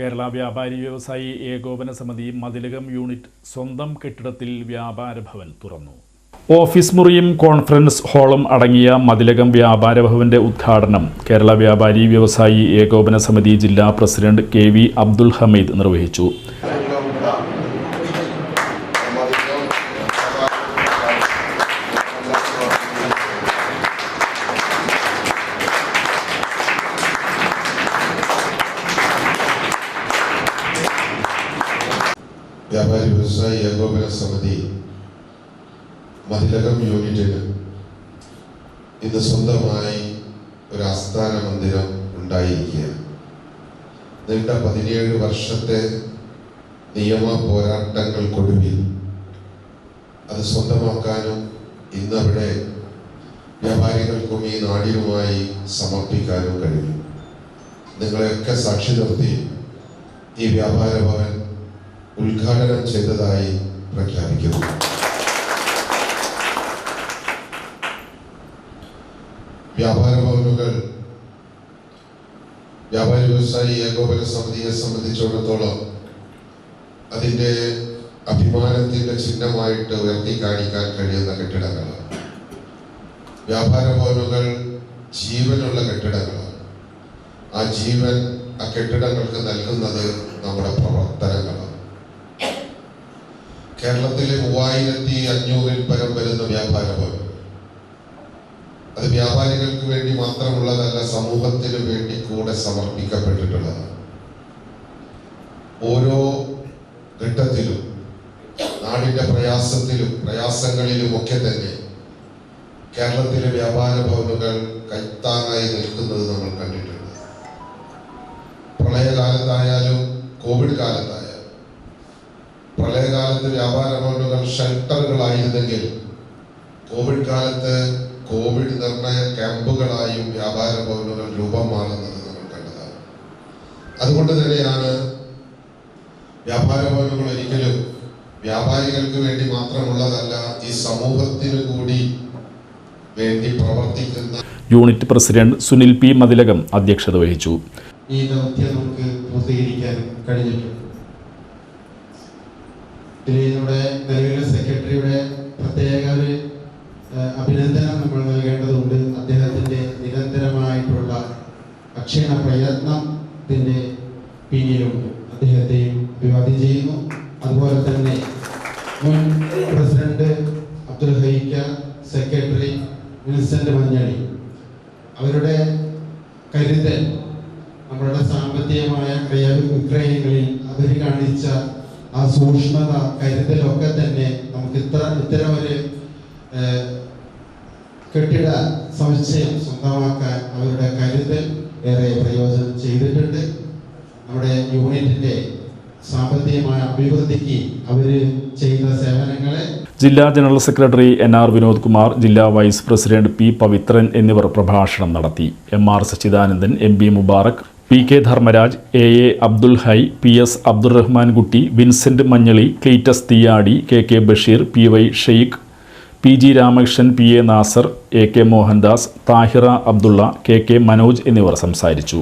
കേരള വ്യാപാരി വ്യവസായി ഏകോപന സമിതി മതിലകം യൂണിറ്റ് സ്വന്തം കെട്ടിടത്തിൽ വ്യാപാര ഭവൻ തുറന്നു. ഓഫീസ് മുറിയും കോൺഫറൻസ് ഹാളും അടങ്ങിയ മതിലകം വ്യാപാര ഭവന്റെ ഉദ്ഘാടനം കേരള വ്യാപാരി വ്യവസായി ഏകോപന സമിതി ജില്ലാ president K V Abdul Hameed നിർവഹിച്ചു. വ്യാപാരി വ്യവസായി ഏകോപന സമിതി മതിലകം യൂണിറ്റിന് ഇന്ന് സ്വന്തമായി ഒരു ആസ്ഥാന മന്ദിരം ഉണ്ടായിരിക്കുകയാണ്. നീണ്ട പതിനേഴ് വർഷത്തെ നിയമ പോരാട്ടങ്ങൾക്കൊടുവിൽ അത് സ്വന്തമാക്കാനും ഇന്നവിടെ വ്യാപാരികൾക്കും ഈ നാടിനുമായി സമർപ്പിക്കാനും കഴിയും നിങ്ങളെയൊക്കെ സാക്ഷി നിർത്തി ഈ വ്യാപാര ഭവൻ ഉദ്ഘാടനം ചെയ്തതായി പ്രഖ്യാപിക്കുന്നു. വ്യാപാര ഭവനുകൾ വ്യാപാരി വ്യവസായി ഏകോപന സമിതിയെ സംബന്ധിച്ചിടത്തോളം അതിന്റെ അഭിമാനത്തിന്റെ ചിഹ്നമായിട്ട് ഉയർത്തി കാണിക്കാൻ കഴിയുന്ന കെട്ടിടങ്ങളാണ്. വ്യാപാര ഭവനുകൾ ജീവനുള്ള കെട്ടിടങ്ങളാണ്. ആ ജീവൻ ആ കെട്ടിടങ്ങൾക്ക് നൽകുന്നത് നമ്മുടെ പ്രവർത്തനങ്ങളാണ്. കേരളത്തിലെ മൂവായിരത്തി അഞ്ഞൂറിൽ പരം വരുന്ന വ്യാപാര ഭവൻ അത് വ്യാപാരികൾക്ക് വേണ്ടി മാത്രമുള്ളതല്ല സമൂഹത്തിന് വേണ്ടി കൂടെ സമർപ്പിക്കപ്പെട്ടിട്ടുള്ളത് ഓരോ ഘട്ടത്തിലും നാടിന്റെ പ്രയാസത്തിലും പ്രയാസങ്ങളിലും ഒക്കെ തന്നെ കേരളത്തിലെ വ്യാപാര ഭവനുകൾ കൈത്താങ്ങായി നിൽക്കുന്നത് നമ്മൾ കണ്ടിട്ടുണ്ട്. പ്രളയകാലത്തായാലും കോവിഡ് കാലത്തായാലും പ്രളയകാലത്ത് വ്യാപാര ഭവനുകൾ ഷെൽട്ടറുകളായിരുന്നെങ്കിൽ കോവിഡ് കാലത്ത് കോവിഡ് നിർണയ ക്യാമ്പുകളായും വ്യാപാര ഭവനുകൾ രൂപം മാറുന്നത് നമ്മൾ കണ്ടതാണ്. അതുകൊണ്ട് തന്നെയാണ് വ്യാപാര ഭവനുകൾ ഒരിക്കലും വ്യാപാരികൾക്ക് വേണ്ടി മാത്രമുള്ളതല്ല ഈ സമൂഹത്തിന് കൂടി വേണ്ടി പ്രവർത്തിക്കുന്ന unit president Sunil P Mathilakam അധ്യക്ഷത വഹിച്ചു. ഈ ദൗത്യം നമുക്ക് പൂർത്തീകരിക്കാൻ കഴിഞ്ഞിട്ടുണ്ട്. ഇതിലൂടെ നിലവിലെ സെക്രട്ടറിയുടെ പ്രത്യേക ഒരു അഭിനന്ദനം നമ്മൾ നൽകേണ്ടതുണ്ട്. അദ്ദേഹത്തിന്റെ നിരന്തരമായിട്ടുള്ള അക്ഷീണ പ്രയത്നത്തിന്റെ പിന്നിലുണ്ട്. അദ്ദേഹത്തെയും അഭിവാദ്യം ചെയ്യുന്നു. അതുപോലെ തന്നെ മുൻ പ്രസിഡന്റ് അബ്ദുൽ ഹൈക്ക സെക്രട്ടറി വിൻസെന്റ് മഞ്ഞളി അവരുടെ കരുതൽ നമ്മളുടെ സാമ്പത്തികമായ ക്രയവിക്രയങ്ങളിൽ അവർ കാണിച്ച ആ സൂക്ഷ്മത കരുതലൊക്കെ തന്നെ നമുക്ക് ഇത്ര ഇത്തരം ഒരു കെട്ടിട സമുച്ചയം സ്വന്തമാക്കാൻ അവരുടെ കരുതൽ ഏറെ പ്രയോജനം ചെയ്തിട്ടുണ്ട്. നമ്മുടെ യൂണിറ്റിന്റെ സാമ്പത്തികമായ അഭിവൃദ്ധിക്ക് അവർ ചെയ്ത സേവനങ്ങളെ ജില്ലാ general secretary N R Vinod Kumar ജില്ലാ വൈസ് പ്രസിഡന്റ് പി പവിത്രൻ എന്നിവർ പ്രഭാഷണം നടത്തി. M R Sachidanandan M B Mubarak P K Dharmaraj A A Abdul Hai P S Abdurahman Kutty Vincent Manjali Cleetus Theeyadi K K Basheer P Y Sheikh P G Ramakrishnan P A Nasar A K Mohandas Thahira Abdulla K K Manoj എന്നിവർ സംസാരിച്ചു.